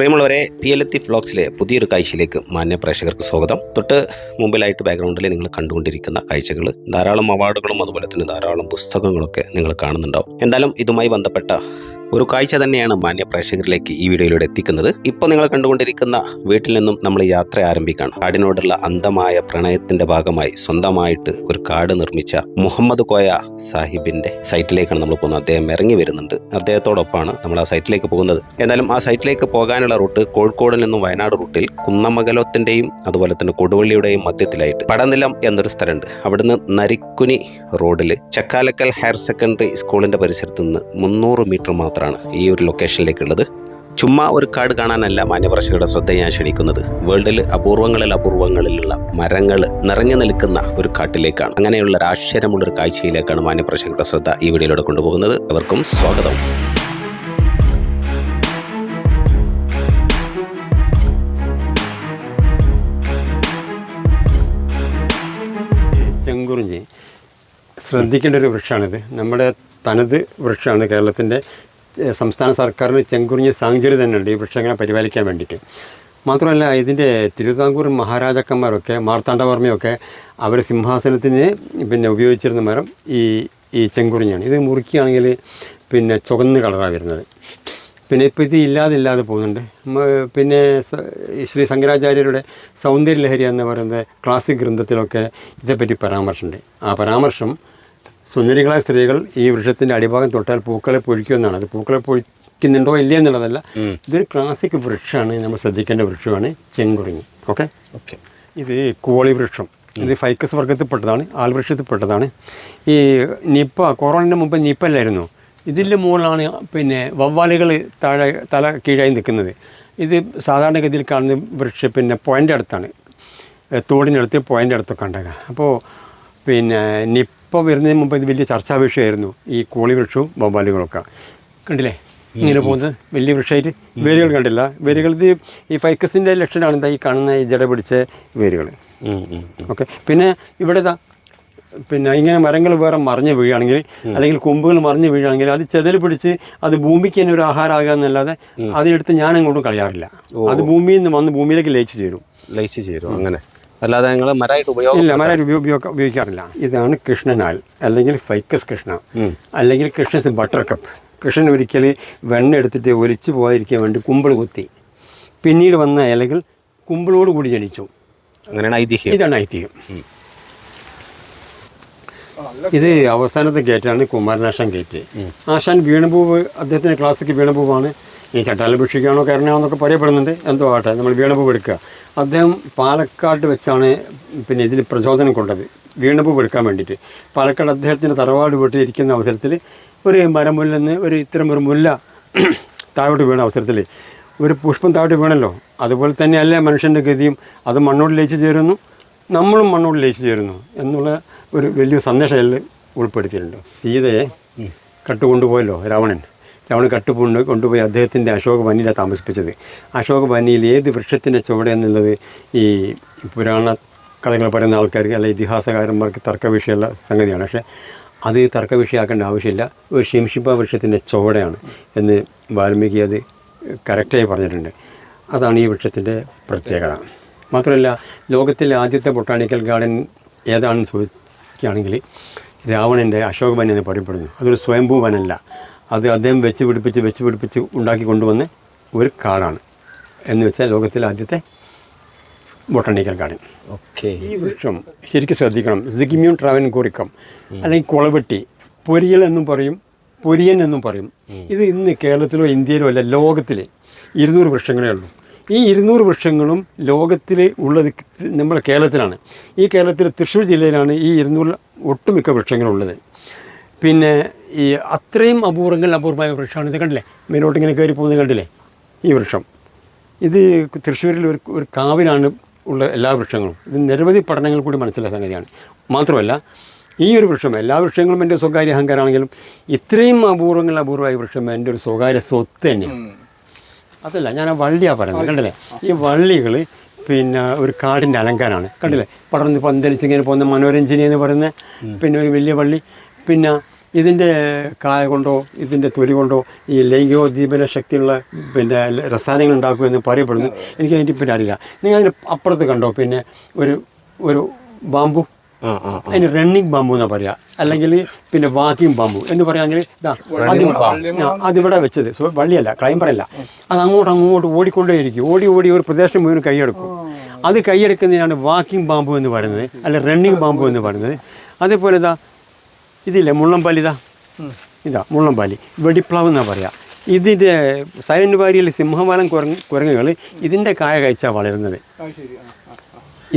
പ്രിയമുള്ളവരെ P L എത്തി ഫ്ലോക്സിലെ പുതിയൊരു കാഴ്ചയിലേക്ക് മാന്യ പ്രേക്ഷകർക്ക് സ്വാഗതം. തൊട്ട് മുമ്പിലായിട്ട് ബാക്ക്ഗ്രൗണ്ടിൽ നിങ്ങൾ കണ്ടുകൊണ്ടിരിക്കുന്ന കാഴ്ചകൾ ധാരാളം അവാർഡുകളും അതുപോലെ തന്നെ ധാരാളം പുസ്തകങ്ങളൊക്കെ നിങ്ങൾ കാണുന്നുണ്ടാവും. എന്തായാലും ഇതുമായി ബന്ധപ്പെട്ട ഒരു കാഴ്ച തന്നെയാണ് മാന്യ പ്രേക്ഷകരിലേക്ക് ഈ വീഡിയോയിലൂടെ എത്തിക്കുന്നത്. ഇപ്പൊ നിങ്ങൾ കണ്ടുകൊണ്ടിരിക്കുന്ന വീട്ടിൽ നിന്നും നമ്മൾ യാത്ര ആരംഭിക്കുകയാണ്. കാടിനോടുള്ള അന്ധമായ പ്രണയത്തിന്റെ ഭാഗമായി സ്വന്തമായിട്ട് ഒരു കാട് നിർമ്മിച്ച മുഹമ്മദ് കോയ സാഹിബിന്റെ സൈറ്റിലേക്കാണ് നമ്മൾ പോകുന്നത്. അദ്ദേഹം ഇറങ്ങി വരുന്നുണ്ട്. അദ്ദേഹത്തോടൊപ്പമാണ് നമ്മൾ ആ സൈറ്റിലേക്ക് പോകുന്നത്. എന്നാലും ആ സൈറ്റിലേക്ക് പോകാനുള്ള റൂട്ട് കോഴിക്കോടിൽ നിന്നും വയനാട് റൂട്ടിൽ കുന്നമംഗലത്തിന്റെയും അതുപോലെ തന്നെ കൊടുവള്ളിയുടെയും മധ്യത്തിലായിട്ട് പടനിലം എന്നൊരു സ്ഥലമുണ്ട്. അവിടുന്ന് നരിക്കുനി റോഡിൽ ചക്കാലക്കൽ ഹയർ സെക്കൻഡറി സ്കൂളിന്റെ പരിസരത്ത് നിന്ന് മുന്നൂറ് മീറ്റർ മാത്രമാണ് ഈ ഒരു ലൊക്കേഷനിലേക്കുള്ളത് ചുമ്മാ ഒരു കാട് കാണാനല്ല മാന്യപ്രേക്ഷകരുടെ ശ്രദ്ധ ഞാൻ ക്ഷണിക്കുന്നത്. വേൾഡിൽ അപൂർവങ്ങളിൽ അപൂർവങ്ങളിലുള്ള മരങ്ങൾ നിറഞ്ഞു നിൽക്കുന്ന ഒരു കാട്ടിലേക്കാണ്. അങ്ങനെയുള്ള ഒരു ആശ്ചര്യമുള്ള ഒരു കാഴ്ചയിലേക്കാണ് മാന്യപ്രേക്ഷകരുടെ ശ്രദ്ധ ഈ വീഡിയോയിലൂടെ കൊണ്ടുപോകുന്നത്. അവർക്കും സ്വാഗതം. ചെങ്കുറിഞ്ഞി. ശ്രദ്ധിക്കേണ്ട ഒരു വൃക്ഷമാണിത്. നമ്മുടെ തനത് വൃക്ഷമാണ് കേരളത്തിന്റെ സംസ്ഥാന സർക്കാരിന് ചെങ്കുറിഞ്ഞ സാഹചര്യം തന്നെയുണ്ട്. ഈ വൃക്ഷങ്ങളെ പരിപാലിക്കാൻ വേണ്ടിയിട്ട്. മാത്രമല്ല ഇതിന്റെ തിരുവിതാംകൂർ മഹാരാജാക്കന്മാരൊക്കെ മാർത്താണ്ഡവർമ്മയൊക്കെ അവർ സിംഹാസനത്തിന് പിന്നെ ഉപയോഗിച്ചിരുന്ന മരം ഈ ഈ ചെങ്കുറിഞ്ഞാണ്. ഇത് മുറിക്കുകയാണെങ്കിൽ പിന്നെ ചുവന്ന് കളറാണ് വരുന്നത്. പിന്നെ ഇപ്പോൾ ഇത് ഇല്ലാതെ ഇല്ലാതെ പോകുന്നുണ്ട്. പിന്നെ ശ്രീ ശങ്കരാചാര്യരുടെ സൗന്ദര്യലഹരി എന്ന് പറയുന്ന ക്ലാസിക് ഗ്രന്ഥത്തിലൊക്കെ ഇതേപ്പറ്റി പരാമർശമുണ്ട്. ആ പരാമർശം സുന്ദരികളായ സ്ത്രീകൾ ഈ വൃക്ഷത്തിന്റെ അടിഭാഗം തൊട്ടാൽ പൂക്കളെ പൊഴിക്കുമെന്നാണ്. അത് പൂക്കളെ പൊഴിക്കുന്നുണ്ടോ ഇല്ല എന്നുള്ളതല്ല. ഇതൊരു ക്ലാസിക് വൃക്ഷമാണ്. നമ്മൾ ശ്രദ്ധിക്കേണ്ട വൃക്ഷമാണ് ചെങ്കുറിങ്ങി ഓക്കെ ഓക്കെ ഇത് കോളി വൃക്ഷം. ഇത് ഫൈക്കസ് വർഗത്തിൽപ്പെട്ടതാണ് ആൽവൃക്ഷത്തിൽപ്പെട്ടതാണ് ഈ നിപ്പ കൊറോണയുടെ മുമ്പ് നിപ്പല്ലായിരുന്നു. ഇതിന്റെ മുകളിലാണ് പിന്നെ വവ്വാലുകൾ താഴെ തല കീഴായി നിൽക്കുന്നത്. ഇത് സാധാരണഗതിയിൽ കാണുന്ന വൃക്ഷം പിന്നെ പോയിന്റ് അടുത്താണ്. തോടിനടുത്ത് പോയിന്റ് അടുത്തൊക്കെ ഉണ്ടാകുക അപ്പോൾ പിന്നെ നിപ്പ വരുന്നതിന് മുമ്പ് ഇത് വലിയ ചർച്ചാ വിഷയമായിരുന്നു ഈ കോളി വൃക്ഷവും വവ്വാലുകളൊക്കെ. കണ്ടില്ലേ? ഇങ്ങനെ പോകുന്നത് വലിയ വൃക്ഷമായിട്ട് വേരുകൾ കണ്ടില്ല. വേരുകൾ ഇത് ഈ ഫൈക്കസിന്റെ ലക്ഷണമാണ്. എന്താ ഈ കാണുന്ന ഈ ജട പിടിച്ച വേരുകൾ. ഓക്കെ. പിന്നെ ഇവിടെ ഇതാ പിന്നെ ഇങ്ങനെ മരങ്ങൾ വേറെ മറിഞ്ഞ് വീഴുകയാണെങ്കിൽ അല്ലെങ്കിൽ കൊമ്പുകൾ മറിഞ്ഞ് വീഴുകയാണെങ്കിൽ അത് ചെതൽ പിടിച്ച് അത് ഭൂമിക്ക് തന്നെ ഒരു ആഹാരമാകുക എന്നല്ലാതെ അതിനെടുത്ത് ഞാൻ അങ്ങോട്ടും കളയാറില്ല അത് ഭൂമിയിൽ നിന്ന് വന്ന് ഭൂമിയിലേക്ക് ലയിച്ച് ചേരും. ലയിച്ച് ചേരും. അങ്ങനെ. അല്ലാതെ നിങ്ങൾ മരമായിട്ട് ഉപയോഗം ഇല്ല മരം ഉപയോ- ഉപയോഗ- ഉപയോഗിക്കാറില്ല. ഇതാണ് കൃഷ്ണനാൽ അല്ലെങ്കിൽ ഫൈക്കസ് കൃഷ്ണ അല്ലെങ്കിൽ കൃഷ്ണസ് ബട്ടർ കപ്പ്. കൃഷ്ണൻ ഒരിക്കൽ വെണ്ണ എടുത്തിട്ട് ഒലിച്ചു പോകാതിരിക്കാൻ വേണ്ടി കുമ്പിൾ കുത്തി. പിന്നീട് വന്ന ഇലകൾ കുമ്പിളോട് കൂടി ജനിച്ചു. അങ്ങനെയാണ് ഐതിഹ്യം. ഇതാണ് ഐതിഹ്യം. ഇത് അവസാനത്തെ ഗേറ്റാണ് കുമാരനാശാൻ ഗേറ്റ് ആശാൻ വീണപൂവ് അദ്ദേഹത്തിന്റെ ക്ലാസ്സിക്ക് വീണപൂവാണ്. ഈ ചട്ടാലഭിഷിക്കാണോ കരണോ എന്നൊക്കെ പറയപ്പെടുന്നുണ്ട്. എന്തോ ആട്ടെ നമ്മൾ വീണപൂവ് എടുക്കുക അദ്ദേഹം പാലക്കാട് വെച്ചാണ് പിന്നെ ഇതിന് പ്രചോദനം കൊണ്ടത്. വീണപൂവ് എടുക്കാൻ വേണ്ടിയിട്ട്. പാലക്കാട് അദ്ദേഹത്തിന്റെ തറവാട് വീട്ടിൽ ഇരിക്കുന്ന അവസരത്തിൽ ഒരു മരമുല്ലെന്ന് ഒരു ഇത്തരം ഒരു മുല്ല താഴോട്ട് വീണ അവസരത്തിൽ ഒരു പുഷ്പം താഴോട്ട് വീണല്ലോ. അതുപോലെ തന്നെയല്ലേ മനുഷ്യന്റെ ഗതിയും. അത് മണ്ണോട് ലയിച്ചു ചേരുന്നു. നമ്മളും മണ്ണോട് ലയിച്ചു ചേരുന്നു എന്നുള്ള ഒരു വലിയ സന്ദേശം അതിൽ ഉൾപ്പെടുത്തിയിട്ടുണ്ട്. സീതയെ കട്ടുകൊണ്ടുപോയല്ലോ രാവണൻ. രാവണൻ കട്ടുപൂണ്ട് കൊണ്ടുപോയി അദ്ദേഹത്തിന്റെ അശോക വനിയിലാണ് താമസിപ്പിച്ചത്. അശോക വനിയിൽ ഏത് വൃക്ഷത്തിന്റെ ചുവടെ എന്നുള്ളത് ഈ പുരാണ കഥകൾ പറയുന്ന ആൾക്കാർക്ക് അല്ല ഇതിഹാസകാരന്മാർക്ക് തർക്ക വിഷയമുള്ള സംഗതിയാണ്. പക്ഷേ അത് തർക്ക വിഷയമാക്കേണ്ട ആവശ്യമില്ല. ഒരു ശിംഷിപ്പ വൃക്ഷത്തിന്റെ ചുവടെയാണ് എന്ന് വാൽമീകി അത് കറക്റ്റായി പറഞ്ഞിട്ടുണ്ട്. അതാണ് ഈ വൃക്ഷത്തിന്റെ പ്രത്യേകത. മാത്രമല്ല ലോകത്തിലെ ആദ്യത്തെ ബൊട്ടാണിക്കൽ ഗാർഡൻ ഏതാണെന്ന് ചോദിക്കുകയാണെങ്കിൽ രാവണന്റെ അശോക വനം എന്ന് പറയപ്പെടുന്നു. അതൊരു സ്വയംഭൂ വനമല്ല അത് അദ്ദേഹം വെച്ച് പിടിപ്പിച്ച് വെച്ച് പിടിപ്പിച്ച് ഉണ്ടാക്കി കൊണ്ടുവന്ന ഒരു കാടാണ്. എന്ന് വെച്ചാൽ ലോകത്തിലെ ആദ്യത്തെ ബൊട്ടാണിക്കൽ ഗാർഡൻ ഓക്കെ. ഈ വൃക്ഷം ശരിക്കും ശ്രദ്ധിക്കണം. സിഗിമ്യൂൺ ട്രാവൻ കുറിക്കം അല്ലെങ്കിൽ കുളവെട്ടി പൊരിയൽ എന്നും പറയും പൊരിയൻ എന്നും പറയും. ഇത് ഇന്ന് കേരളത്തിലോ ഇന്ത്യയിലോ അല്ല ലോകത്തിലെ ഇരുന്നൂറ് വൃക്ഷങ്ങളേ ഉള്ളൂ. ഈ ഇരുന്നൂറ് വൃക്ഷങ്ങളും ലോകത്തിൽ ഉള്ളത് നമ്മുടെ കേരളത്തിലാണ്. ഈ കേരളത്തിലെ തൃശ്ശൂർ ജില്ലയിലാണ് ഈ ഇരുന്നൂറ് ഒട്ടുമിക്ക വൃക്ഷങ്ങളുള്ളത്. പിന്നെ ഈ അത്രയും അപൂർവങ്ങൾ അപൂർവമായ വൃക്ഷമാണ് ഇത് കണ്ടില്ലേ? മേലോട്ട് ഇങ്ങനെ കയറി പോകുന്നത് കണ്ടില്ലേ? ഈ വൃക്ഷം. ഇത് തൃശ്ശൂരിൽ ഒരു ഒരു കാവിലാണ് ഉള്ള എല്ലാ വൃക്ഷങ്ങളും. ഇത് നിരവധി പഠനങ്ങൾ കൂടി മനസ്സിലായ സംഗതിയാണ് മാത്രമല്ല ഈ ഒരു വൃക്ഷം എല്ലാ വൃക്ഷങ്ങളും എന്റെ സ്വകാര്യ അഹങ്കാരമാണെങ്കിലും ഇത്രയും അപൂർവങ്ങൾ അപൂർവമായ വൃക്ഷം എന്റെ ഒരു സ്വകാര്യ സ്വത്ത് തന്നെയാണ്. അതല്ല ഞാൻ ആ വള്ളിയാണ് പറയുന്നത് കണ്ടില്ലേ? ഈ വള്ളികൾ പിന്നെ ഒരു കാടിന്റെ അലങ്കാരമാണ് കണ്ടില്ലേ? പടർന്ന് പന്തലിച്ച് ഇങ്ങനെ പോകുന്ന മനോരഞ്ജനി എന്ന് പറയുന്ന പിന്നെ ഒരു വലിയ വള്ളി പിന്നെ ഇതിന്റെ കായ കൊണ്ടോ ഇതിന്റെ തൊലി കൊണ്ടോ ഈ ലൈംഗികോദ്ദീപന ശക്തിയുള്ള പിന്നെ രസായനങ്ങൾ ഉണ്ടാക്കുമെന്ന് പറയപ്പെടുന്നു. എനിക്ക് അതിന്റെ പിന്നെ അറിയില്ല. നിങ്ങൾ അതിന് അപ്പുറത്ത് കണ്ടോ? പിന്നെ ഒരു ഒരു ബാമ്പു. അതിന് റണ്ണിങ് ബാമ്പു എന്നാ പറയാ. അല്ലെങ്കിൽ പിന്നെ വാക്കിംഗ് ബാമ്പു എന്ന് ആ, അതിവിടെ വെച്ചത്. സോ വള്ളിയല്ല ക്ലൈംബറല്ല അത് അങ്ങോട്ട് അങ്ങോട്ട് ഓടിക്കൊണ്ടേയിരിക്കും. ഓടി ഓടി ഒരു പ്രദേശം മുഴുവൻ കൈയെടുക്കും. അത് കൈയെടുക്കുന്നതിനാണ് വാക്കിംഗ് ബാമ്പു എന്ന് പറയുന്നത് അല്ലെങ്കിൽ റണ്ണിങ് ബാമ്പു എന്ന് പറയുന്നത്. അതേപോലെ ഇതാ ഇതില്ലേ മുള്ളംപാലി ഇതാ. ഇതാ മുള്ളംപാലി. വെടിപ്ലാവ് എന്നാ പറയാ. ഇതിന്റെ സൈലന്റ് വാരിയിൽ സിംഹവാലം കുരങ്ങ് കുരങ്ങുകൾ ഇതിന്റെ കായ കഴിച്ചാണ് വളരുന്നത്.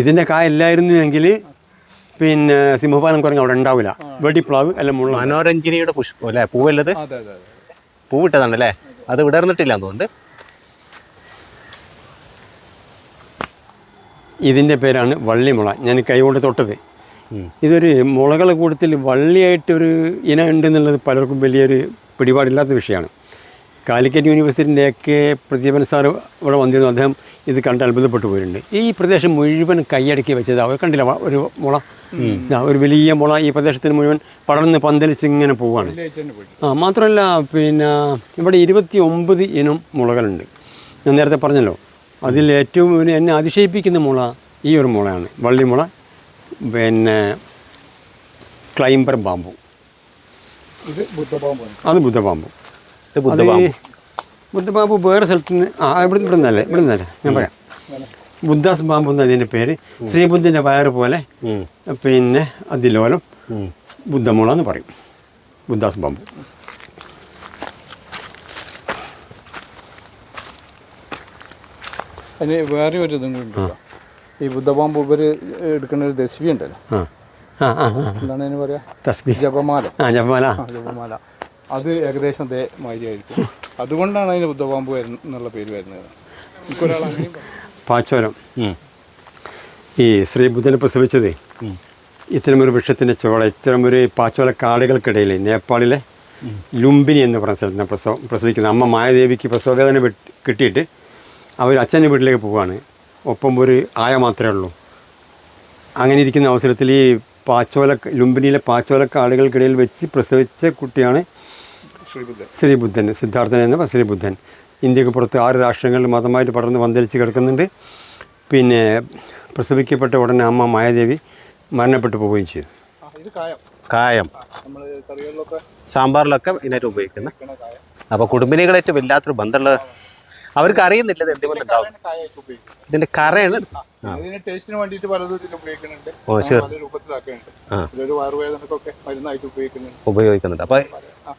ഇതിന്റെ കായ ഇല്ലായിരുന്നു എങ്കിൽ പിന്നെ സിംഹപാലം കുരങ്ങ് അവിടെ ഉണ്ടാവില്ല. വെടിപ്ലാവ് അല്ല മുള്ള മനോരഞ്ജിനിയുടെ പുഷ്പം അല്ലേ? പൂവല്ലത്? പൂവിട്ടതാണല്ലേ അതെ അതെ. അല്ലേ അത് വിടർന്നിട്ടില്ല തോന്നുന്നുണ്ട്. ഇതിന്റെ പേരാണ് വള്ളിമുള. ഞാൻ കൈകൊണ്ട് തൊട്ടത്. ഇതൊരു മുളകളെ കൂട്ടത്തിൽ വള്ളിയായിട്ടൊരു ഇനം ഉണ്ട് എന്നുള്ളത് പലർക്കും വലിയൊരു പിടിപാടില്ലാത്ത വിഷയമാണ്. കാലിക്കറ്റ് യൂണിവേഴ്സിറ്റിന്റെ ഒക്കെ പ്രദീപൻ സാർ ഇവിടെ വന്നിരുന്നു. അദ്ദേഹം ഇത് കണ്ട് അത്ഭുതപ്പെട്ടു പോയിട്ടുണ്ട്. ഈ പ്രദേശം മുഴുവൻ കൈയടക്കി വെച്ചത് അവർ കണ്ടില്ല? ഒരു മുള. ഒരു വലിയ മുള ഈ പ്രദേശത്തിന് മുഴുവൻ പടർന്ന് പന്തലിച്ച് ഇങ്ങനെ പോവുകയാണ് ആ മാത്രമല്ല പിന്നെ ഇവിടെ ഇരുപത്തി ഒമ്പത് ഇനം മുളകളുണ്ട്. ഞാൻ നേരത്തെ പറഞ്ഞല്ലോ അതിൽ ഏറ്റവും എന്നെ അതിശയിപ്പിക്കുന്ന മുള ഈ ഒരു മുളയാണ്. വള്ളിമുള പിന്നെ ക്ലൈംബർ ബാമ്പു ഇത് ബുദ്ധബാമ്പാണ് അത് ബുദ്ധപാമ്പു ഇത് അത് ബുദ്ധബാമ്പു ബുദ്ധപാമ്പു വേറെ സ്ഥലത്ത് നിന്ന് ആ ഇവിടെ ഇവിടെ നിന്നല്ലേ ഇവിടെ നിന്നല്ലേ ഞാൻ പറയാം. ബുദ്ധാസ് ബാമ്പു എന്ന് അതിന്റെ പേര്. ശ്രീബുദ്ധന്റെ വയറ് പോലെ പിന്നെ അതിലോലം. ബുദ്ധമുള എന്ന് പറയും. ബുദ്ധാസ് ബാമ്പു അതിന് വേറെ ഒരു ഇതും കൂടി ഉണ്ട് ഈ ബുദ്ധപാമ്പ് ഇവർ എടുക്കുന്ന ഒരു ദശവി ഉണ്ടല്ലോ. ആ. ആ ആ ആ. എന്താണ് അതിന് പറയാ? തസ്ബി. ജപമാല. ആ ജപമാല. ജപമാല. അത് ഏകദേശം അതേ മാതിരി ആയിരിക്കും. അതുകൊണ്ടാണ് അതിന് ബുദ്ധപാമ്പ് വരുന്ന എന്നുള്ള പേര് വരുന്നത്. പാച്ചോരം. ഈ ശ്രീബുദ്ധനെ പ്രസവിച്ചത് ഇത്തരമൊരു വൃക്ഷത്തിന്റെ ചോള ഇത്തരമൊരു പാച്ചോല കാടുകൾക്കിടയിൽ നേപ്പാളിലെ ലുംബിനി എന്ന് പറഞ്ഞ സ്ഥലത്ത് പ്രസവ പ്രസവിക്കുന്ന അമ്മ മായാദേവിക്ക് പ്രസവവേദന കിട്ടിയിട്ട് അവർ അച്ഛന്റെ വീട്ടിലേക്ക് പോവുകയാണ് ഒപ്പം ഒരു ആയ മാത്രമേ ഉള്ളൂ. അങ്ങനെ ഇരിക്കുന്ന അവസരത്തിൽ ഈ പാച്ചോല ലുംബിനിയിലെ പാച്ചോലക്കാടുകൾക്കിടയിൽ വെച്ച് പ്രസവിച്ച കുട്ടിയാണ് ശ്രീബുദ്ധൻ. ശ്രീബുദ്ധൻ സിദ്ധാർത്ഥൻ എന്ന ശ്രീബുദ്ധൻ. ഇന്ത്യയ്ക്ക് പുറത്ത് ആറ് രാഷ്ട്രങ്ങളിൽ മതമായിട്ട് പടർന്ന് പന്തലിച്ച് കിടക്കുന്നുണ്ട്. പിന്നെ പ്രസവിക്കപ്പെട്ട ഉടനെ അമ്മ മായാദേവി മരണപ്പെട്ടു പോവുകയും ചെയ്തു. ഇത് കായം. സാമ്പാറിലൊക്കെ ഇതിനായിട്ട് ഉപയോഗിക്കുന്നത് അപ്പോൾ കുടുംബിനികളായിട്ട് വല്ലാത്തൊരു ബന്ധമുള്ള അവർക്ക് അറിയുന്നില്ല ഇത് ഇതിന്റെ കറയാണ് ഇതിന് ടേസ്റ്റിന് വേണ്ടിയിട്ട് പലതും ഇതിൽ ഉപയോഗിക്കുന്നുണ്ട്. ഓ, ശരി. പല രൂപത്തിലാക്കുന്നുണ്ട്. ആ. ഇതൊരു വയറുവേദനക്കൊക്കെ മരുന്നായിട്ട് ഉപയോഗിക്കുന്നുണ്ട്. ഉപയോഗിക്കുന്നുണ്ട്. അപ്പോൾ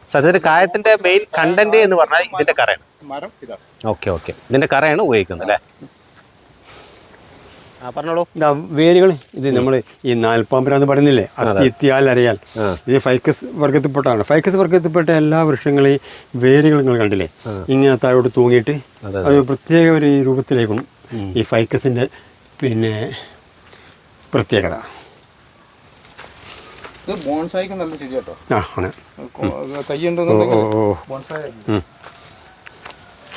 സത്യത്തിൽ കായത്തിന്റെ മെയിൻ കണ്ടന്റ് എന്ന് പറഞ്ഞാൽ ഇതിന്റെ കറയാണ് മരം ഇതാണ്. Okay okay. ഇതിന്റെ കറയാണ് ഉപയോഗിക്കുന്നത് അല്ലേ? പറഞ്ഞോളൂ. ഇതാ വേരുകൾ ഇത് നമ്മൾ ഈ നാൽപ്പാമ്പരാന്ന് പറയുന്നില്ലേ? എത്തിയാൽ അറിയാൽ. ഇത് ഫൈക്കസ് വർഗത്തിൽപ്പെട്ടാണ് ഫൈക്കസ് വർഗത്തിൽപ്പെട്ട എല്ലാ വൃക്ഷങ്ങളെയും വേരുകൾ നിങ്ങൾ കണ്ടില്ലേ? ഇങ്ങനെ താഴോട്ട് തൂങ്ങിയിട്ട് അതെ, പ്രത്യേക ഒരു രൂപത്തിലേക്കും ഈ ഫൈക്കസിന്റെ പിന്നെ പ്രത്യേകത. ഇത് ബോൺസായിക്ക് നല്ല ചെടി കേട്ടോ ആ ആണ് തൈ ഓ ഉണ്ടെന്നുണ്ടെങ്കിൽ ബോൺസായി.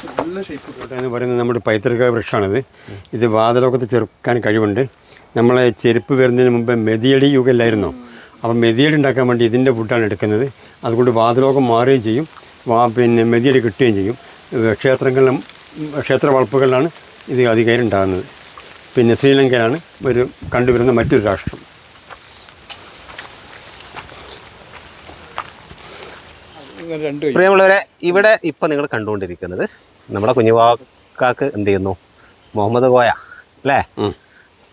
നല്ല ഷേപ്പ് എന്ന് പറയുന്നത് നമ്മുടെ പൈതൃക വൃക്ഷമാണിത്. ഇത് വാതലോകത്ത് ചെറുക്കാൻ കഴിവുണ്ട്. നമ്മളെ ചെരുപ്പ് വരുന്നതിന് മുമ്പ് മെതിയടി യുഗമില്ലായിരുന്നോ അപ്പം മെതിയടി ഉണ്ടാക്കാൻ വേണ്ടി ഇതിന്റെ ഫുഡാണ് എടുക്കുന്നത്. അതുകൊണ്ട് വാതലോകം മാറുകയും ചെയ്യും. വാ പിന്നെ മെതിയടി കിട്ടുകയും ചെയ്യും. ക്ഷേത്രങ്ങളിലും ക്ഷേത്ര വളപ്പുകളിലാണ് ഇത് അധികാരം ഉണ്ടാകുന്നത്. പിന്നെ ശ്രീലങ്കയിലാണ് ഒരു കണ്ടുവരുന്ന മറ്റൊരു രാഷ്ട്രം. പ്രിയമുള്ളവരെ ഇവിടെ ഇപ്പം നിങ്ങൾ കണ്ടുകൊണ്ടിരിക്കുന്നത് നമ്മുടെ കുഞ്ഞുവാക്കാക്ക് എന്ത് ചെയ്യുന്നു? മുഹമ്മദ് കോയ അല്ലേ? അവർ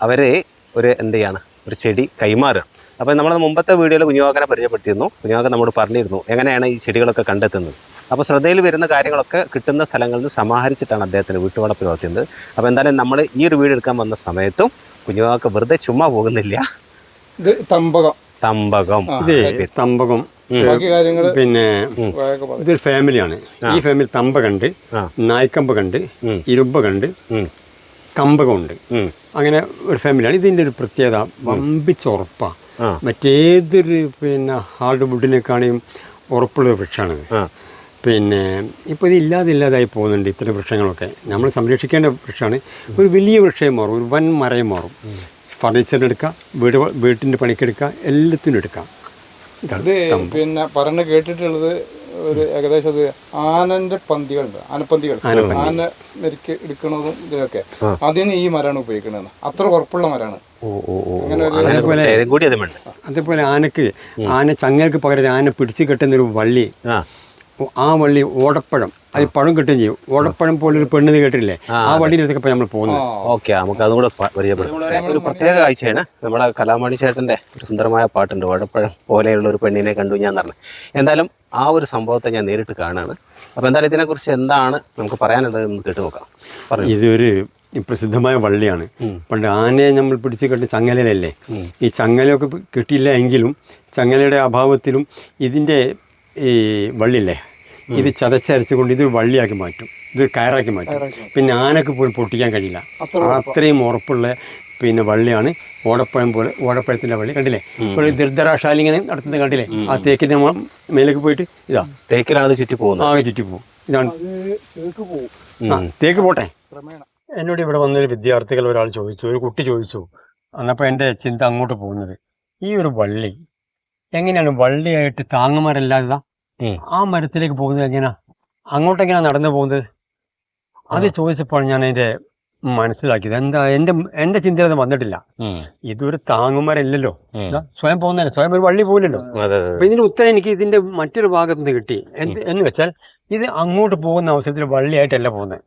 അവർ ഒരു എന്ത് ചെയ്യാണ്? ഒരു ചെടി കൈമാറുകയാണ്. അപ്പോൾ നമ്മൾ മുമ്പത്തെ വീഡിയോയിൽ കുഞ്ഞുവാക്കനെ പരിചയപ്പെടുത്തിയിരുന്നു. കുഞ്ഞുവാക്കൻ നമ്മോട് പറഞ്ഞിരുന്നു എങ്ങനെയാണ് ഈ ചെടികളൊക്കെ കണ്ടെത്തുന്നത്? അപ്പോൾ ശ്രദ്ധയിൽ വരുന്ന കാര്യങ്ങളൊക്കെ കിട്ടുന്ന സ്ഥലങ്ങളിൽ നിന്ന് സമാഹരിച്ചിട്ടാണ് അദ്ദേഹത്തിന് വീട്ടുവളപ്പ് നോക്കിയത് അപ്പോൾ എന്തായാലും നമ്മൾ ഈ ഒരു വീഡിയോ എടുക്കാൻ വന്ന സമയത്തും കുഞ്ഞുവാക്ക വെറുതെ ചുമ്മാ പോകുന്നില്ല. ഇത് തമ്പകം. തമ്പകം. ഇത് തമ്പകം. ബാക്കി കാര്യങ്ങൾ പിന്നെ ഇതൊരു ഫാമിലിയാണ്. ഈ ഫാമിലി തമ്പ കണ്ട് നായ്ക്കമ്പ കണ്ട് ഇരുമ്പ കണ്ട് കമ്പകമുണ്ട്. അങ്ങനെ ഒരു ഫാമിലിയാണ്. ഇതിന്റെ ഒരു പ്രത്യേകത വമ്പിച്ചുറപ്പാണ് ആ. മറ്റേതൊരു പിന്നെ ഹാർഡ് കാണിയും ഉറപ്പുള്ള ഒരു വൃക്ഷമാണിത് പിന്നെ ഇപ്പോൾ ഇത് ഇല്ലാതെ ഇല്ലാതായി പോകുന്നുണ്ട് ഇത്തരം വൃക്ഷങ്ങളൊക്കെ. നമ്മൾ സംരക്ഷിക്കേണ്ട വൃക്ഷമാണ്. ഒരു വലിയ വൃക്ഷം മാറും ഒരു വൻ മരയും മാറും. ഫർണിച്ചറിനെടുക്കാം വീട് വീട്ടിന്റെ പണിക്കെടുക്കാം എല്ലാത്തിനും എടുക്കാം. ഇത് പിന്നെ പറഞ്ഞ് കേട്ടിട്ടുള്ളത് ഒരു ഏകദേശം അത് ആനന്റെ പന്തികളുണ്ട്. ആനപ്പന്തികൾ. ആന മെരിക്ക് എടുക്കണതും ഇതൊക്കെ. അതിന് ഈ മരമാണ് ഉപയോഗിക്കുന്നത് അത്ര ഉറപ്പുള്ള മരമാണ് അതേപോലെ ആനക്ക് ആന ചങ്ങലക്ക് പകരം ആന പിടിച്ചു കെട്ടുന്ന ഒരു വള്ളി. ആ വള്ളി ഓടപ്പഴം. അത് പഴം കിട്ടുകയും ചെയ്യും. ഓടപ്പഴം പോലെ ഒരു പെണ്ണ് കേട്ടില്ലേ ആ വണ്ടിയിലൊക്കെ ഇപ്പൊ നമ്മൾ പോകുന്നത്. ഓക്കെ നമുക്ക് അതും കൂടെ പ- ഒരു പ്രത്യേക കാഴ്ചയാണ്. നമ്മുടെ കലാമണി ചേട്ടന്റെ ഒരു സുന്ദരമായ പാട്ടുണ്ട്. ഓടപ്പഴം പോലെയുള്ള ഒരു പെണ്ണിനെ കണ്ടു ഞാൻ പറഞ്ഞു എന്തായാലും ആ ഒരു സംഭവത്തെ ഞാൻ നേരിട്ട് കാണാണ്. അപ്പോൾ എന്തായാലും ഇതിനെക്കുറിച്ച് എന്താണ് നമുക്ക് പറയാനുള്ളത് എന്ന് കേട്ട് നോക്കാം. പറഞ്ഞു. ഇതൊരു പ്രസിദ്ധമായ വള്ളിയാണ്. പണ്ട് ആനയെ നമ്മൾ പിടിച്ച് കെട്ടി ചങ്ങലയിലല്ലേ? ഈ ചങ്ങലയൊക്കെ കിട്ടിയില്ല എങ്കിലും ചങ്ങലയുടെ അഭാവത്തിലും ഇതിന്റെ ഈ വള്ളിയില്ലേ? ഇത് ചതച്ചരച്ചുകൊണ്ട് ഇത് വള്ളിയാക്കി മാറ്റും. ഇത് കയറാക്കി മാറ്റും. പിന്നെ ആനക്ക് പോലും പൊട്ടിക്കാൻ കഴിയില്ല. അത്രയും ഉറപ്പുള്ള പിന്നെ വള്ളിയാണ് ഓടപ്പഴം പോലെ ഓടപ്പഴത്തിന്റെ വള്ളി. കണ്ടില്ലേ? ഇപ്പോൾ ദീർഘരാശാലി ഇങ്ങനെ നടത്തുന്നത് കണ്ടില്ലേ? ആ തേക്കിന്റെ മ- മേലേക്ക് പോയിട്ട് ഇതാ. തേക്കിലാണ് ചുറ്റി പോകുന്നത്. ആകെ ചുറ്റി പോകും. ഇതാണ്. പോകും ആ, തേക്ക് പോട്ടെ. എന്നോട് ഇവിടെ വന്നൊരു വിദ്യാർത്ഥികൾ ഒരാൾ ചോദിച്ചു ഒരു കുട്ടി ചോദിച്ചു. അന്നപ്പോൾ എന്റെ ചിന്ത അങ്ങോട്ട് പോകുന്നത് ഈ ഒരു വള്ളി എങ്ങനെയാണ് വള്ളിയായിട്ട് താങ്ങുമാരല്ലാതെ. ആ മരത്തിലേക്ക് പോകുന്നത് എങ്ങനെയാ? അങ്ങോട്ടെങ്ങനെയാ നടന്നു പോകുന്നത്? അത് ചോദിച്ചപ്പോൾ ഞാൻ എന്റെ മനസ്സിലാക്കിയത്. എന്താ എന്റെ എന്റെ ചിന്തയിൽ അത് വന്നിട്ടില്ല. ഇതൊരു താങ്ങുമരല്ലല്ലോ. സ്വയം പോകുന്നതല്ല? സ്വയം ഒരു വള്ളി പോലല്ലോ അപ്പൊ ഇതിന്റെ ഉത്തരം എനിക്ക് ഇതിന്റെ മറ്റൊരു ഭാഗത്ത് നിന്ന് കിട്ടി എന്ന് വെച്ചാൽ ഇത് അങ്ങോട്ട് പോകുന്ന അവസരത്തിൽ വള്ളിയായിട്ടല്ല പോകുന്നത്.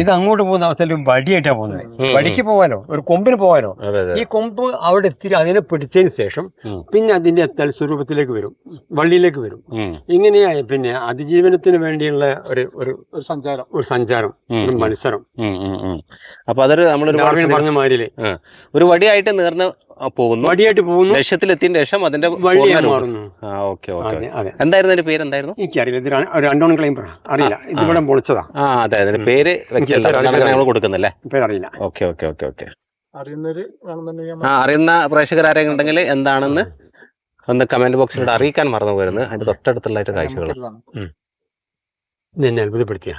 ഇത് അങ്ങോട്ട് പോകുന്ന അവസരത്തിൽ വടിയായിട്ടാ പോകുന്നത്. വടിക്ക് പോകാനോ ഒരു കൊമ്പിന് പോകാനോ ഈ കൊമ്പ് അവിടെ എത്തി അതിനെ പിടിച്ചതിന് ശേഷം. പിന്നെ അതിന്റെ തൽസ്വരൂപത്തിലേക്ക് വരും. വള്ളിയിലേക്ക് വരും. ഇങ്ങനെയായി പിന്നെ അതിജീവനത്തിന് വേണ്ടിയുള്ള ഒരു ഒരു സഞ്ചാരം ഒരു സഞ്ചാരം ഒരു മത്സരം. അപ്പൊ അതൊരു നമ്മളൊരു പറഞ്ഞ മാതിരി ഒരു വടിയായിട്ട് നേർന്ന് പോകുന്നു. വഴിയായിട്ട് പോകുന്നു. ലക്ഷ്യത്തിലെത്തിയതിന് ശേഷം അതിന്റെ. മാറുന്നു. ഓക്കെ ഓക്കെ എന്തായിരുന്നു അതിന്റെ പേര് എന്തായിരുന്നു എനിക്കറിയില്ല ഇത് ര- ക്ലെയിം അണ്ടോൺ ക്ലൈംബർ അറിയില്ല ഇതിവിടെ പൊളിച്ചതാ ആ അതെ അതിന്റെ പേര് അറിയില്ല. കൊടുക്കുന്നല്ലേ? പേരറിയില്ല. Okay okay okay okay. ആ അറിയുന്ന പ്രേക്ഷകർ ആരെങ്കിലും ഉണ്ടെങ്കിൽ എന്താണെന്ന് ഒന്ന് കമന്റ് ബോക്സിലൂടെ അറിയിക്കാൻ മറന്നു പോയിരുന്നു അതിന്റെ തൊട്ടടുത്തുള്ളതായിട്ട് കാഴ്ചകൾ എന്നെ അത്ഭുതപ്പെടുത്തിയ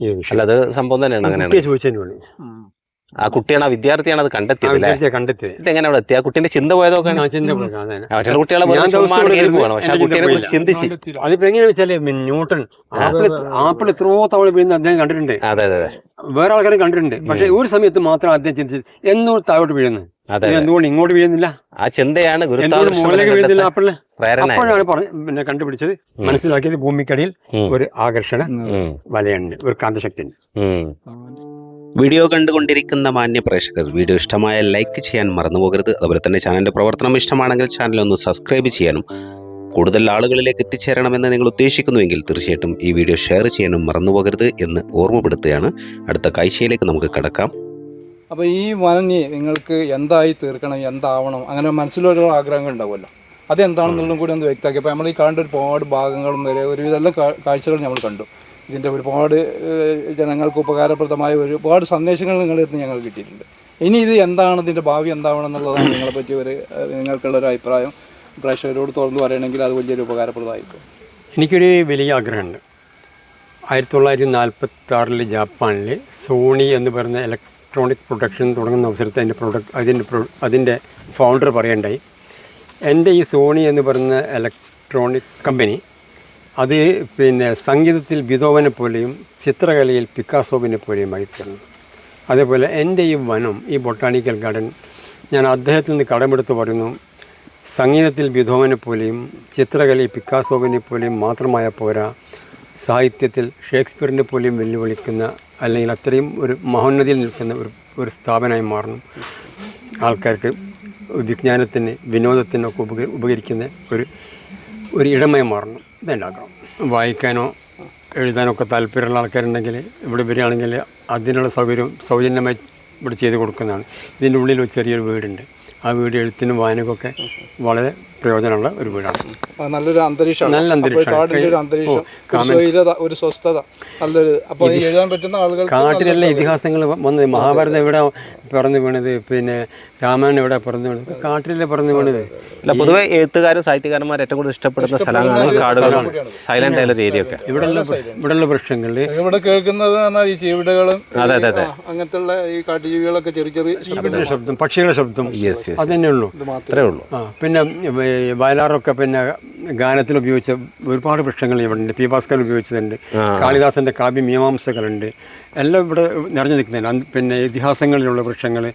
ഈ വിഷയം. അല്ല അത് സംഭവം തന്നെയാണ് അങ്ങനെയാണ്. ചോദിച്ചതിന് വേണ്ടി. ആ കുട്ടിയാണ് ആ വിദ്യാർത്ഥിയാണ് അത് കണ്ടെത്തിയത് എങ്ങനെ അവിടെ എത്തി ആ കുട്ടിന്റെ ചിന്ത പോയതൊക്കെ കാണാൻ. കുട്ടികളെ പക്ഷെ ആ കുട്ടിയെ കുറിച്ച് ചിന്ത ചിന്തിച്ച് അതിപ്പോ എങ്ങനെയാ വെച്ചാൽ ന്യൂട്ടൺ ആപ്പിൾ ആപ്പിൾ എത്രയോ തവണ വീഴുന്ന അദ്ദേഹം കണ്ടിട്ടുണ്ട്. അതെ അതെ വേറെ ആൾക്കാരും കണ്ടിട്ടുണ്ട്. പക്ഷെ ഒരു സമയത്ത് മാത്രം അദ്ദേഹം ചിന്തിച്ചത് എന്നോ താഴോട്ട് വീഴുന്നു അതെ ഇത് എന്തുകൊണ്ട് ഇങ്ങോട്ട് വീഴുന്നില്ല? ആ ചിന്തയാണ് മുകളിലേക്ക് വീഴുന്നില്ല പ്രേരണ അപ്പോഴാണ് പറഞ്ഞ് പിന്നെ കണ്ടുപിടിച്ചത്. മനസ്സിലാക്കിയത് ഭൂമിക്കടിയിൽ ഒരു ആകർഷണ. വലയുണ്ട് ഒരു കാന്തശക്തി ഉണ്ട്. വീഡിയോ കണ്ടുകൊണ്ടിരിക്കുന്ന മാന്യ പ്രേക്ഷകർ വീഡിയോ ഇഷ്ടമായ ലൈക്ക് ചെയ്യാൻ മറന്നു പോകരുത് അതുപോലെ തന്നെ ചാനലിന്റെ പ്രവർത്തനം ഇഷ്ടമാണെങ്കിൽ ചാനൽ ഒന്ന് സബ്സ്ക്രൈബ് ചെയ്യാനും കൂടുതൽ ആളുകളിലേക്ക് എത്തിച്ചേരണമെന്ന് നിങ്ങൾ ഉദ്ദേശിക്കുന്നുവെങ്കിൽ തീർച്ചയായിട്ടും ഈ വീഡിയോ ഷെയർ ചെയ്യാനും മറന്നു പോകരുത് എന്ന് ഓർമ്മപ്പെടുത്തുകയാണ്. അടുത്ത കാഴ്ചയിലേക്ക് നമുക്ക് കടക്കാം. അപ്പോൾ ഈ മനഞ്ഞി നിങ്ങൾക്ക് എന്തായി തീർക്കണം എന്താവണം അങ്ങനെ മനസ്സിലൊരു ആഗ്രഹങ്ങൾ ഉണ്ടാവുമല്ലോ. അതെന്താണെന്നുള്ളതും കൂടി ഒന്ന് വ്യക്തമാക്കി. അപ്പോൾ നമ്മൾ ഈ കണ്ട ഒരുപാട് ഭാഗങ്ങളും വരെ ഒരുവിധം കാഴ്ചകൾ നമ്മൾ കണ്ടു. ഇതിന്റെ ഒരുപാട് ജനങ്ങൾക്ക് ഉപകാരപ്രദമായ ഒരുപാട് സന്ദേശങ്ങൾ നിങ്ങളുടെ നിന്ന് ഞങ്ങൾ കിട്ടിയിട്ടുണ്ട്. ഇനി ഇത് എന്താണ് ഇതിന്റെ ഭാവി എന്താവണം എന്നുള്ളതാണ് നിങ്ങളെ പറ്റി ഒരു നിങ്ങൾക്കുള്ളൊരു അഭിപ്രായം. പ്രേക്ഷകരോട് തുറന്നു പറയണമെങ്കിൽ അത് വലിയൊരു ഉപകാരപ്രദമായിരിക്കും. എനിക്കൊരു വലിയ ആഗ്രഹമുണ്ട്. ആയിരത്തി തൊള്ളായിരത്തി നാൽപ്പത്തി ആറിൽ ജാപ്പാനിൽ സോണി എന്ന് പറയുന്ന ഇലക്ട്രോണിക് പ്രൊഡക്ഷൻ തുടങ്ങുന്ന അവസരത്തിൽ അതിന്റെ പ്രൊഡക്റ്റ് അതിന്റെ അതിന്റെ ഫൗണ്ടർ പറയണ്ടായി. എന്റെ ഈ സോണി എന്ന് പറയുന്ന ഇലക്ട്രോണിക് കമ്പനി അത് പിന്നെ സംഗീതത്തിൽ ബിതോവനെ പോലെയും ചിത്രകലയിൽ പിക്കാസോവിനെ പോലെയും ആയിത്തീർന്നു. അതേപോലെ എന്റെ ഈ വനം ഈ ബൊട്ടാണിക്കൽ ഗാർഡൻ ഞാൻ അദ്ദേഹത്തിൽ നിന്ന് കടമെടുത്ത് പറയുന്നു സംഗീതത്തിൽ ബിധോവനെ പോലെയും ചിത്രകലയിൽ പിക്കാസോവിനെ പോലെയും മാത്രമായ പോരാ സാഹിത്യത്തിൽ ഷേക്സ്പിയറിനെ പോലെയും വെല്ലുവിളിക്കുന്ന അല്ലെങ്കിൽ അത്രയും ഒരു മഹോന്നതിയിൽ നിൽക്കുന്ന ഒരു ഒരു സ്ഥാപനമായി മാറണം ആൾക്കാർക്ക് വിജ്ഞാനത്തിന് വിനോദത്തിനൊക്കെ ഉപക ഉപകരിക്കുന്ന ഒരു ഒരു ഇടമായി മാറണം. ഇതുണ്ടാക്കണം വായിക്കാനോ എഴുതാനോ ഒക്കെ താല്പര്യമുള്ള ആൾക്കാരുണ്ടെങ്കിൽ ഇവിടെ വരികയാണെങ്കിൽ അതിനുള്ള സൗകര്യം സൗജന്യമായി ഇവിടെ ചെയ്ത് കൊടുക്കുന്നതാണ്. ഇതിന്റെ ഉള്ളിൽ ഒരു ചെറിയൊരു വീടുണ്ട്. ആ വീട് എഴുത്തിനും വായനക്കൊക്കെ വളരെ പ്രയോജനമുള്ള ഒരു വീടാണ്. നല്ലൊരു അന്തരീക്ഷമാണ്. നല്ല അപ്പോൾ അന്തരീക്ഷമാണ്. ഒരു അന്തരീക്ഷം ഒരു സ്വസ്ഥത നല്ലൊരു അപ്പോൾ എഴുതാൻ പറ്റുന്ന ആളുകൾ കാട്ടിലെല്ലാം ഇതിഹാസങ്ങൾ വന്നത് മഹാഭാരതം എവിടെ പിറന്നു വീണത്? പിന്നെ രാമായണം എവിടെ പിറന്നു വീണത്? കാട്ടിലല്ലേ പിറന്നു വീണത്? അല്ല പൊതുവെ എഴുത്തുകാരും സാഹിത്യകാരന്മാർ ഏറ്റവും കൂടുതൽ ഇഷ്ടപ്പെടുന്ന സ്ഥലങ്ങളാണ് കാടുകളാണ് സൈലന്റ് ആയ ഏരിയ ഒക്കെ. ഇവിടെയുള്ള ഇവിടെയുള്ള വൃക്ഷങ്ങളിൽ ഇവിടെ കേൾക്കുന്നത് പറഞ്ഞാൽ ഈ ചീവിടകളും അതെ, അതെ, അതെ. അങ്ങനത്തെ ഈ കാട്ടുജീവികളൊക്കെ ചെറിയ ചെറിയ ശബ്ദങ്ങൾ. ശബ്ദം പക്ഷികളുടെ ശബ്ദം. യെസ് യെസ് അത് തന്നെ ഉള്ളൂ. മാത്രമേ അത്രേ ഉള്ളൂ. പിന്നെ ഈ വയലാറൊക്കെ പിന്നെ ഗാനത്തിൽ ഉപയോഗിച്ച ഒരുപാട് വൃക്ഷങ്ങൾ ഇവിടെ ഉണ്ട് പി ഭാസ്കർ ഉപയോഗിച്ചതുണ്ട്. കാളിദാസന്റെ കാവ്യ മീമാംസകളുണ്ട്. എല്ലാം ഇവിടെ നിറഞ്ഞു നിൽക്കുന്നുണ്ട്. പിന്നെ ഇതിഹാസങ്ങളിലുള്ള വൃക്ഷങ്ങൾ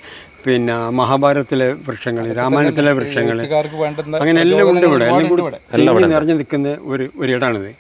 പിന്നെ മഹാഭാരതത്തിലെ വൃക്ഷങ്ങൾ രാമായണത്തിലെ വൃക്ഷങ്ങൾ അങ്ങനെ എല്ലാം ഉണ്ട് ഇവിടെ. എല്ലാം കൂടി ഇവിടെ. നിറഞ്ഞു നിൽക്കുന്ന ഒരു ഒരു ഇടാണിത്.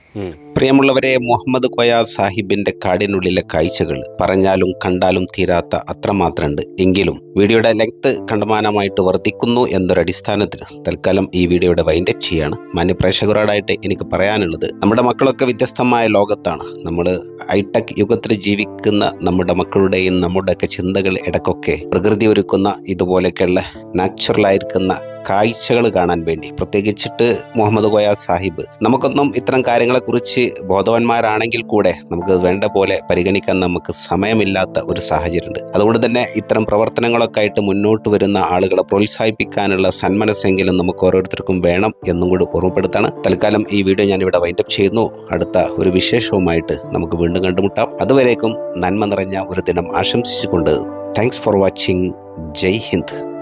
പ്രിയമുള്ളവരെ മുഹമ്മദ് കൊയാസ് സാഹിബിന്റെ കാടിനുള്ളിലെ കാഴ്ചകൾ പറഞ്ഞാലും കണ്ടാലും തീരാത്ത അത്രമാത്രമുണ്ട് എങ്കിലും വീഡിയോയുടെ ലെങ്ത് കണ്ടമാനമായിട്ട് വർദ്ധിക്കുന്നു എന്നൊരടിസ്ഥാനത്തിൽ തൽക്കാലം ഈ വീഡിയോയുടെ വൈൻഡപ്പ് ചെയ്യാണ്. മാന്യ പ്രേക്ഷകരോടായിട്ട് എനിക്ക് പറയാനുള്ളത് നമ്മുടെ മക്കളൊക്കെ വ്യത്യസ്തമായ ലോകത്താണ്. നമ്മൾ ഹൈടെക് യുഗത്തിൽ ജീവിക്കുന്ന നമ്മുടെ മക്കളുടെയും നമ്മുടെയൊക്കെ ചിന്തകൾ ഇടക്കൊക്കെ പ്രകൃതി ഒരുക്കുന്ന ഇതുപോലെയൊക്കെയുള്ള നാച്ചുറലായിരിക്കുന്ന കാഴ്ചകൾ കാണാൻ വേണ്ടി. പ്രത്യേകിച്ചിട്ട് മുഹമ്മദ് കോയ സാഹിബ്. നമുക്കൊന്നും ഇത്തരം കാര്യങ്ങളെക്കുറിച്ച് ബോധവാന്മാരാണെങ്കിൽ കൂടെ നമുക്ക് വേണ്ട പോലെ പരിഗണിക്കാൻ നമുക്ക് സമയമില്ലാത്ത ഒരു സാഹചര്യമുണ്ട്. അതുകൊണ്ട് തന്നെ ഇത്തരം പ്രവർത്തനങ്ങളൊക്കെ ആയിട്ട് മുന്നോട്ട് വരുന്ന ആളുകളെ പ്രോത്സാഹിപ്പിക്കാനുള്ള സന്മനസ്സെങ്കിലും നമുക്ക് ഓരോരുത്തർക്കും വേണം എന്നും കൂടി ഓർമ്മപ്പെടുത്താണ്. തൽക്കാലം ഈ വീഡിയോ ഞാൻ ഇവിടെ വൈൻഡപ്പ് ചെയ്യുന്നു. അടുത്ത ഒരു വിശേഷവുമായിട്ട് നമുക്ക് വീണ്ടും കണ്ടുമുട്ടാം. അതുവരേക്കും നന്മ നിറഞ്ഞ ഒരു ദിനം ആശംസിച്ചുകൊണ്ട് thanks for watching Jai Hind.